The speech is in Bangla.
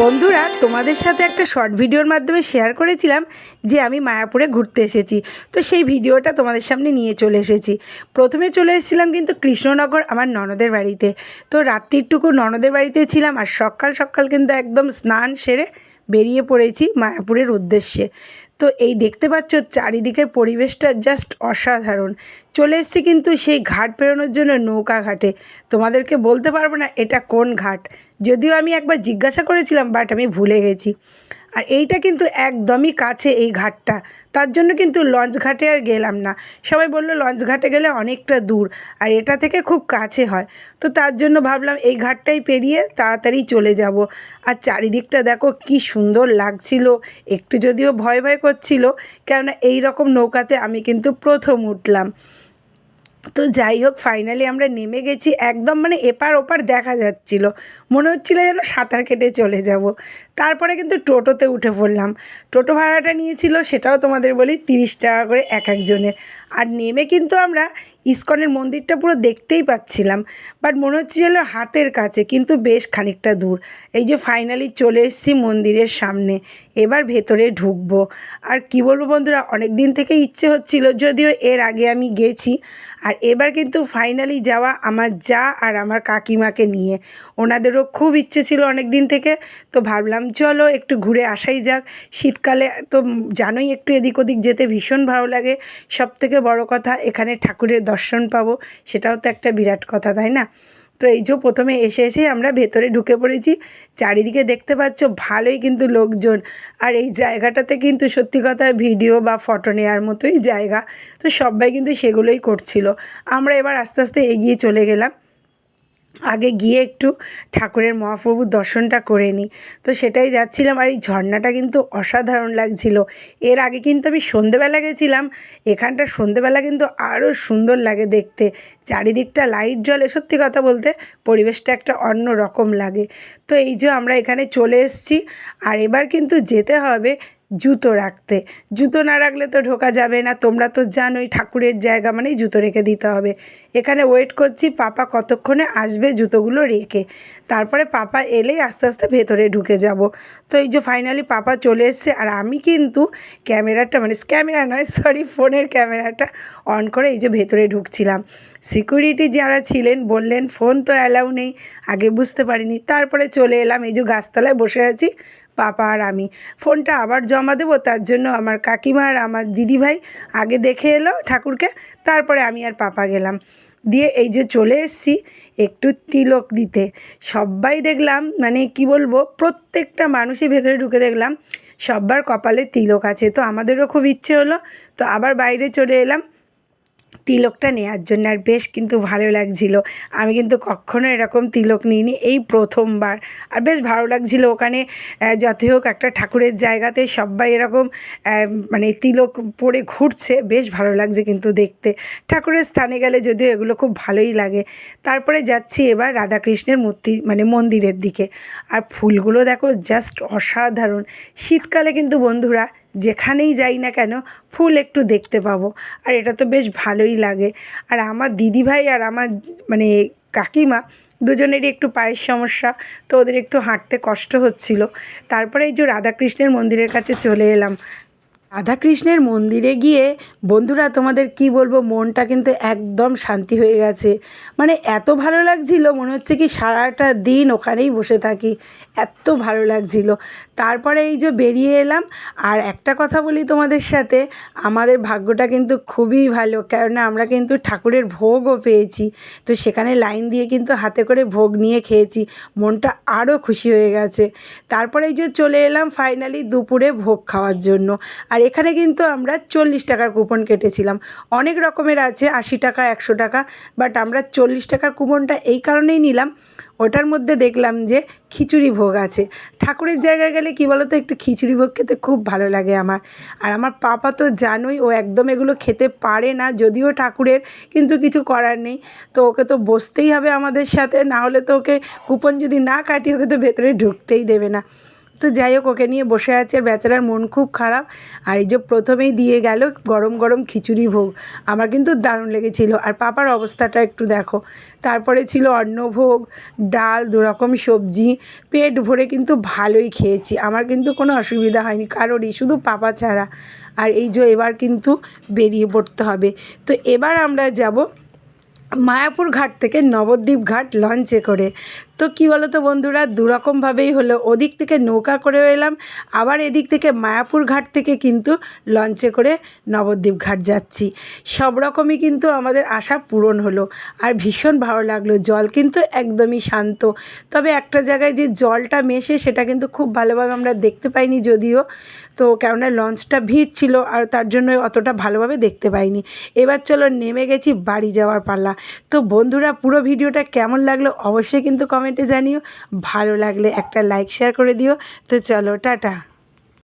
বন্ধুরা, তোমাদের সাথে একটা শর্ট ভিডিওর মাধ্যমে শেয়ার করেছিলাম যে আমি মায়াপুরে ঘুরতে এসেছি। তো সেই ভিডিওটা তোমাদের সামনে নিয়ে চলে এসেছি। প্রথমে চলে এসেছিলাম কিন্তু কৃষ্ণনগর, আমার ননদের বাড়িতে। তো রাত্রিটুকু ননদের বাড়িতে ছিলাম আর সকাল সকাল কিন্তু একদম স্নান সেরে বেরিয়ে পড়েছি মায়াপুরের উদ্দেশ্যে। তো এই দেখতে পাচ্ছ চারিদিকের পরিবেশটা জাস্ট অসাধারণ। চলে এসছি কিন্তু সেই ঘাট পেরোনোর জন্য নৌকা ঘাটে। তোমাদেরকে বলতে পারব না এটা কোন ঘাট। যদিও আমি একবার জিজ্ঞাসা করেছিলাম বাট আমি ভুলে গেছি। আর এইটা কিন্তু একদমই কাছে এই ঘাটটা। তার জন্য কিন্তু লঞ্চ ঘাটে আর গেলাম না। সবাই বলল, লঞ্চ ঘাটে গেলে অনেকটা দূর। আর এটা থেকে খুব কাছে হয়। তো তার জন্য ভাবলাম, এই ঘাটটাই পেরিয়ে তাড়াতাড়ি চলে যাব। আর চারিদিকটা দেখো কি সুন্দর লাগছিল। একটু যদিও ভয় ভয় করছিল, কেননা এই রকম নৌকাতে আমি কিন্তু প্রথম উঠলাম। তো যাই হোক ফাইনালি আমরা নেমে গেছি। একদম মানে এপার ওপার দেখা যাচ্ছিল। মনে হচ্ছিল যেন সাঁতার কেটে চলে যাব। তারপরে কিন্তু টোটোতে উঠে পড়লাম। টোটো ভাড়াটা নিয়েছিল সেটাও তোমাদের বলি তিরিশ টাকা করে এক একজনের। আর নেমে কিন্তু আমরা ইস্কনের মন্দিরটা পুরো দেখতেই পাচ্ছিলাম। বাট মনে হচ্ছে যেন হাতের কাছে, কিন্তু বেশ খানিকটা দূর। এই যে ফাইনালি চলে এসেছি মন্দিরের সামনে। এবার ভেতরে ঢুকবো। আর কি বলব বন্ধুরা অনেক দিন থেকে ইচ্ছে হচ্ছিল, যদিও এর আগে আমি গেছি। আর এবার কিন্তু ফাইনালি যাওয়া আমার যা আর আমার কাকিমাকে নিয়ে। ওনাদেরও খুব ইচ্ছে ছিল অনেক দিন থেকে, তো ভাবলাম চলো একটু ঘুরে আসাই যাক। শীতকালে তো জানোই একটু এদিক ওদিক যেতে ভীষণ ভালো লাগে। সব থেকে বড় কথা এখানে ঠাকুরের দর্শন পাবো, সেটাও তো একটা বিরাট কথা, তাই না? তো এই যে প্রথমে এসে এসে আমরা ভেতরে ঢুকে পড়েছি। চারিদিকে দেখতে পাচ্ছ ভালোই কিন্তু লোকজন। আর এই জায়গাটাতে কিন্তু সত্যি কথা ভিডিও বা ফটো নেওয়ার মতোই জায়গা। তো সবাই কিন্তু সেগুলোই করছিল। আমরা এবার আস্তে আস্তে এগিয়ে চলে গেলাম। আগে গিয়ে একটু ঠাকুরের মহাপ্রভুর দর্শনটা করে নিই। তো সেটাই যাচ্ছিলাম আর এই ঝর্ণাটা কিন্তু অসাধারণ লাগছিল। এর আগে কিন্তু আমি সন্ধেবেলা গেছিলাম, এখানটা সন্ধেবেলা কিন্তু আরও সুন্দর লাগে দেখতে। চারিদিকটা লাইট জ্বলে, সত্যি কথা বলতে পরিবেশটা একটা অন্য রকম লাগে। তো এই যে আমরা এখানে চলে এসেছি, আর এবার কিন্তু যেতে হবে জুতো রাখতে। জুতো না রাখলে তো ঢোকা যাবে না। তোমরা তো জানোই ঠাকুরের জায়গা মানেই জুতো রেখে দিতে হবে। এখানে ওয়েট করছি, পাপা কতক্ষণে আসবে জুতোগুলো রেখে। তারপরে পাপা এলেই আস্তে আস্তে ভেতরে ঢুকে যাব। তো এই যে ফাইনালি পাপা চলে এসছে, আর আমি কিন্তু ক্যামেরাটা মানে ক্যামেরা নয় সরি ফোনের ক্যামেরাটা অন করে এই যে ভেতরে ঢুকছিলাম। সিকিউরিটি যারা ছিলেন বললেন, ফোন তো অ্যালাউ নেই। আগে বুঝতে পারিনি। তারপরে চলে এলাম, এই যে গাছতলায় বসে আছি। পাপা আর আমি। ফোনটা আবার জমা দেবো, তার জন্য আমার কাকিমা আর আমার দিদিভাই আগে দেখে এলো ঠাকুরকে, তারপরে আমি আর পাপা গেলাম। দিয়ে এই যে চলে এসেছি, একটু তিলক দিতে। সবাই দেখলাম মানে কি বলব, প্রত্যেকটা মানুষই ভেতরে ঢুকে দেখলাম, সব্বার কপালে তিলক আছে। তো আমাদেরও খুব ইচ্ছে হলো, তো আবার বাইরে চলে এলাম। তিলকটা নেওয়ার জন্য আর বেশ কিন্তু ভালো লাগছিল। আমি কিন্তু কখনো এরকম তিলক নিইনি এই প্রথমবার। আর বেশ ভালো লাগছিল ওখানে যতই হোক একটা ঠাকুরের জায়গাতে সবাই এরকম মানে তিলক পরে ঘুরছে, বেশ ভালো লাগছে কিন্তু দেখতে। ঠাকুরের স্থানে গেলে যদিও এগুলো খুব ভালোই লাগে। তারপরে যাচ্ছি এবার রাধাকৃষ্ণের মূর্তি মানে মন্দিরের দিকে। আর ফুলগুলো দেখো জাস্ট অসাধারণ। শীতকালে কিন্তু বন্ধুরা যেখানেই যাই না কেন ফুল একটু দেখতে পাবো। আর এটা তো বেশ ভালোই লাগে। আর আমার দিদিভাই আর আমার মানে কাকিমা দুজনেরই একটু পায়ের সমস্যা, তো ওদের একটু হাঁটতে কষ্ট হচ্ছিল। তারপরে এই যে রাধাকৃষ্ণের মন্দিরের কাছে চলে এলাম। রাধাকৃষ্ণের মন্দিরে গিয়ে, বন্ধুরা, তোমাদের কি বলব? মনটা কিন্তু একদম শান্তি হয়ে গেছে। মানে এত ভালো লাগছিল, মনে হচ্ছে কি সারাটা দিন ওখানেই বসে থাকি। এত ভালো লাগছিল। তারপরে এই যে বেরিয়ে এলাম, আর একটা কথা বলি তোমাদের সাথে, আমাদের ভাগ্যটা কিন্তু খুবই ভালো, কেননা আমরা কিন্তু ঠাকুরের ভোগও পেয়েছি। তো সেখানে লাইন দিয়ে কিন্তু হাতে করে ভোগ নিয়ে খেয়েছি, মনটা আরও খুশি হয়ে গেছে। তারপরে এই যে চলে এলাম ফাইনালি দুপুরে ভোগ খাওয়ার জন্য। আর এখানে কিন্তু আমরা চল্লিশ টাকার কুপন কেটেছিলাম। অনেক রকমের আছে, আশি টাকা, একশো টাকা বাট আমরা চল্লিশ টাকার কুপনটা এই কারণেই নিলাম। ওটার মধ্যে দেখলাম যে খিচুড়ি ভোগ আছে। ঠাকুরের জায়গায় গেলে কী বলো তো একটু খিচুড়ি ভোগ খেতে খুব ভালো লাগে আমার। আর আমার পাপা তো জানোই, ও একদম এগুলো খেতে পারে না, যদিও ঠাকুরের কিন্তু কিছু করার নেই। তো ওকে তো বসতেই হবে আমাদের সাথে, না হলে তো ওকে কুপন যদি না কাটি, ওকে তো ভেতরে ঢুকতেই দেবে না। তো যাই হোক, ওকে নিয়ে বসে আছে বেচারার মন খুব খারাপ। আর এই যে প্রথমেই দিয়ে গেল গরম গরম খিচুড়ি ভোগ। আমার কিন্তু দারুণ লেগেছিল। আর পাপার অবস্থাটা একটু দেখো। তারপরে ছিল অন্নভোগ, ডাল, দুরকম সবজি। পেট ভরে কিন্তু ভালোই খেয়েছি। আমার কিন্তু কোনো অসুবিধা হয়নি। কারোরই, শুধু পাপা ছাড়া। আর এই যে এবার কিন্তু বেরিয়ে পড়তে হবে। তো এবার আমরা যাব মায়াপুর ঘাট থেকে নবদ্বীপ ঘাট লঞ্চে করে। তো কী বলো তো বন্ধুরা, দুরকমভাবেই হলো। ওদিক থেকে নৌকা করে এলাম, আবার এদিক থেকে মায়াপুর ঘাট থেকে কিন্তু লঞ্চে করে নবদ্বীপ ঘাট যাচ্ছি। সব রকমই কিন্তু আমাদের আশা পূরণ হলো। আর ভীষণ ভালো লাগল, জল কিন্তু একদমই শান্ত। তবে একটা জায়গায় যে জলটা মেশে, সেটা কিন্তু খুব ভালোভাবে আমরা দেখতে পাইনি যদিও। তো কেননা লঞ্চটা ভিড় ছিল, আর তার জন্য অতটা ভালোভাবে দেখতে পাইনি। এবার চলো নেমে গেছি বাড়ি যাওয়ার পাল্লা তো বন্ধুরা, পুরো ভিডিওটা কেমন লাগল অবশ্যই কিন্তু কমেন্টে জানিও। ভালো লাগলে একটা লাইক শেয়ার করে দিও। তো চলো, টাটা।